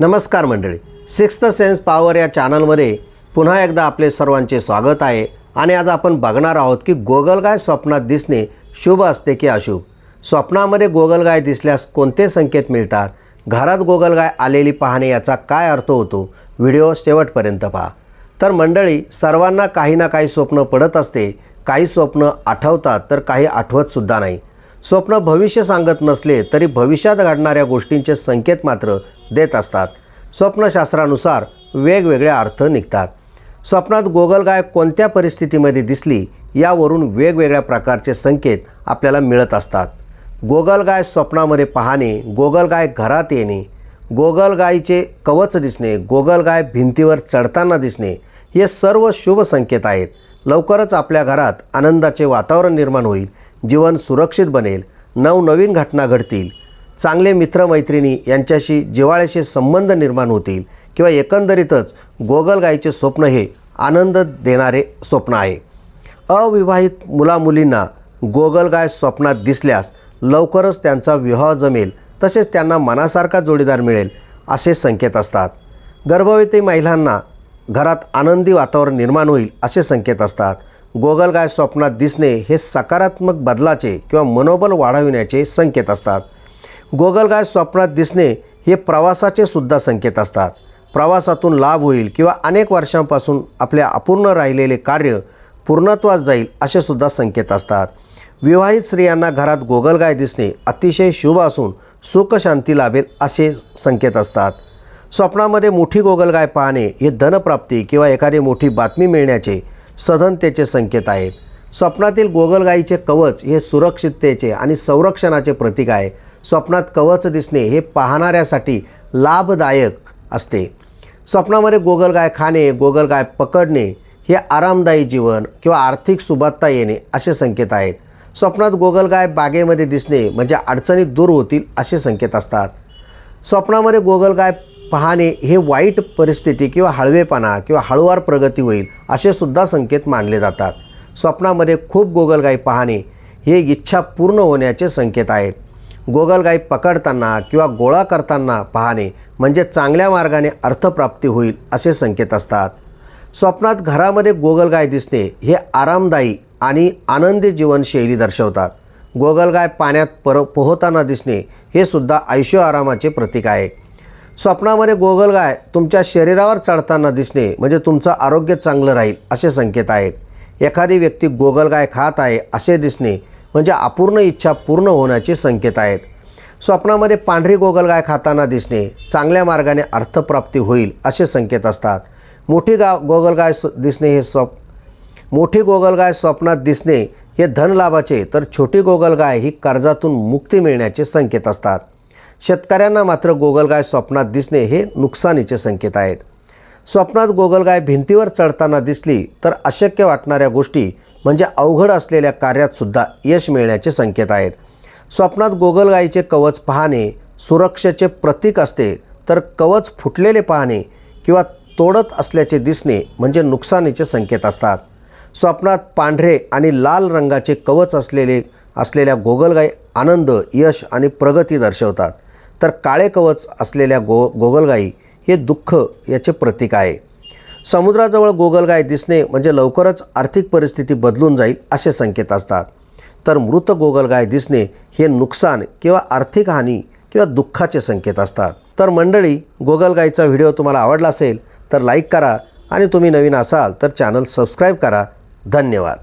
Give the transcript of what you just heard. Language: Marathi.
नमस्कार मंडळी. सिक्स्थ सेन्स पॉवर या चॅनलमध्ये पुन्हा एकदा आपले सर्वांचे स्वागत आहे. आणि आज आपण बघणार आहोत की गोगलगाय स्वप्नात दिसणे शुभ असते की अशुभ? स्वप्नामध्ये गोगलगाय दिसल्यास कोणते संकेत मिळतात? घरात गोगलगाय आलेली पाहणे याचा काय अर्थ होतो? व्हिडिओ शेवटपर्यंत पहा. तर मंडळी सर्वांना काही ना काही स्वप्न पडत असते. काही स्वप्न आठवतात तर काही आठवतसुद्धा नाही. स्वप्न भविष्य सांगत नसले तरी भविष्यात घडणाऱ्या गोष्टींचे संकेत मात्र देत असतात. स्वप्नशास्त्रानुसार वेगवेगळे अर्थ निघतात. स्वप्नात गोगलगाय कोणत्या परिस्थितीमध्ये दिसली यावरून वेगवेगळ्या प्रकारचे संकेत आपल्याला मिळत असतात. गोगलगाय स्वप्नामध्ये पाहणे गोगलगाय घरात येणे गोगलगायीचे कवच दिसणे गोगलगाय भिंतीवर चढताना दिसणे हे सर्व शुभ संकेत आहेत. लवकरच आपल्या घरात आनंदाचे वातावरण निर्माण होईल जीवन सुरक्षित बनेल नवनवीन घटना घडतील. चांगले मित्रमैत्रिणी यांच्याशी जिव्हाळ्याशी संबंध निर्माण होतील किंवा एकंदरीतच गोगलगाईचे स्वप्न हे आनंद देणारे स्वप्न आहे. अविवाहित मुलामुलींना गोगलगाय स्वप्नात दिसल्यास लवकरच त्यांचा विवाह जमेल तसेच त्यांना मनासारखा जोडीदार मिळेल असे संकेत असतात. गर्भवती महिलांना घरात आनंदी वातावरण निर्माण होईल असे संकेत असतात. गोगलगाय स्वप्नात दिसणे हे सकारात्मक बदलाचे किंवा मनोबल वाढविण्याचे संकेत असतात. गोगलगाय स्वप्नात दिसणे हे प्रवासाचे सुद्धा संकेत असतात. प्रवासातून लाभ होईल किंवा अनेक वर्षांपासून आपले अपूर्ण राहिलेले कार्य पूर्णत्वास जाईल असे सुद्धा संकेत असतात. विवाहित स्त्रियांना घरात गोगलगाय दिसणे अतिशय शुभ असून सुखशांती लाभेल असे संकेत असतात. स्वप्नामध्ये मोठी गोगलगाय पाहणे हे धनप्राप्ती किंवा एखादी मोठी बातमी मिळण्याचे सधनतेचे संकेत आहेत. स्वप्नातील गोगलगाईचे कवच हे सुरक्षिततेचे आणि संरक्षणाचे प्रतीक आहे. स्वप्नात कवच दिसणे हे पाहणाऱ्यासाठी लाभदायक असते. स्वप्नामध्ये गोगलगाय खाणे गोगलगाय पकडणे हे आरामदायी जीवन किंवा आर्थिक सुबत्ता येणे असे संकेत आहेत. स्वप्नात गोगलगाय बागेमध्ये दिसणे म्हणजे अडचणी दूर होतील असे संकेत असतात. स्वप्नामध्ये गोगलगाय पाहणे हे वाईट परिस्थिती किंवा हळवेपणा किंवा हळूवार प्रगती होईल असे सुद्धा संकेत मानले जातात. स्वप्नामध्ये खूप गोगलगाई पाहणे हे इच्छा पूर्ण होण्याचे संकेत आहेत गोगलगाई पकडताना किंवा गोळा करताना पाहणे म्हणजे चांगल्या मार्गाने अर्थप्राप्ती होईल असे संकेत असतात. स्वप्नात घरामध्ये गोगलगाय दिसणे हे आरामदायी आणि आनंदी जीवनशैली दर्शवतात. गोगलगाय पाण्यात पर पोहताना दिसणे हे सुद्धा आयुष्य आरामाचे प्रतीक आहे. स्वप्नामध्ये गोगलगाय तुमच्या शरीरावर चढताना दिसणे म्हणजे तुमचं आरोग्य चांगलं राहील असे संकेत आहेत. एखादी व्यक्ती गोगलगाय खात आहे असे दिसणे म्हणजे अपूर्ण इच्छा पूर्ण होण्याचे संकेत आहेत. स्वप्नामध्ये पांढरी गोगलगाय खाताना दिसणे चांगल्या मार्गाने अर्थप्राप्ती होईल असे संकेत असतात. मोठी गा गोगलगाय स दिसणे हे स्वप मोठी गोगलगाय स्वप्नात दिसणे हे धनलाभाचे तर छोटी गोगलगाय ही कर्जातून मुक्ती मिळण्याचे संकेत असतात. शेतकऱ्यांना मात्र गोगलगाय स्वप्नात दिसणे हे नुकसानीचे संकेत आहेत. स्वप्नात गोगलगाय भिंतीवर चढताना दिसली तर अशक्य वाटणाऱ्या गोष्टी म्हणजे अवघड असलेल्या कार्यातसुद्धा यश मिळण्याचे संकेत आहेत. स्वप्नात गोगलगाईचे कवच पाहणे सुरक्षेचे प्रतीक असते तर कवच फुटलेले पाहणे किंवा तोडत असल्याचे दिसणे म्हणजे नुकसानीचे संकेत असतात. स्वप्नात पांढरे आणि लाल रंगाचे कवच असलेले असलेल्या गोगलगाई आनंद यश आणि प्रगती दर्शवतात. तर काळे कवच असलेल्या गो गोगलगाई हे दुःख याचे प्रतीक आहे. समुद्राजवळ गोगलगाय दिसणे म्हणजे लवकरच आर्थिक परिस्थिती बदलून जाईल असे संकेत असतात. तर मृत गोगलगाय दिसणे हे नुकसान किंवा आर्थिक हानी किंवा दुःखाचे संकेत असतात. तर मंडळी गोगलगायचा व्हिडिओ तुम्हाला आवडला असेल तर लाईक करा आणि तुम्ही नवीन असाल तर चॅनल सबस्क्राईब करा. धन्यवाद.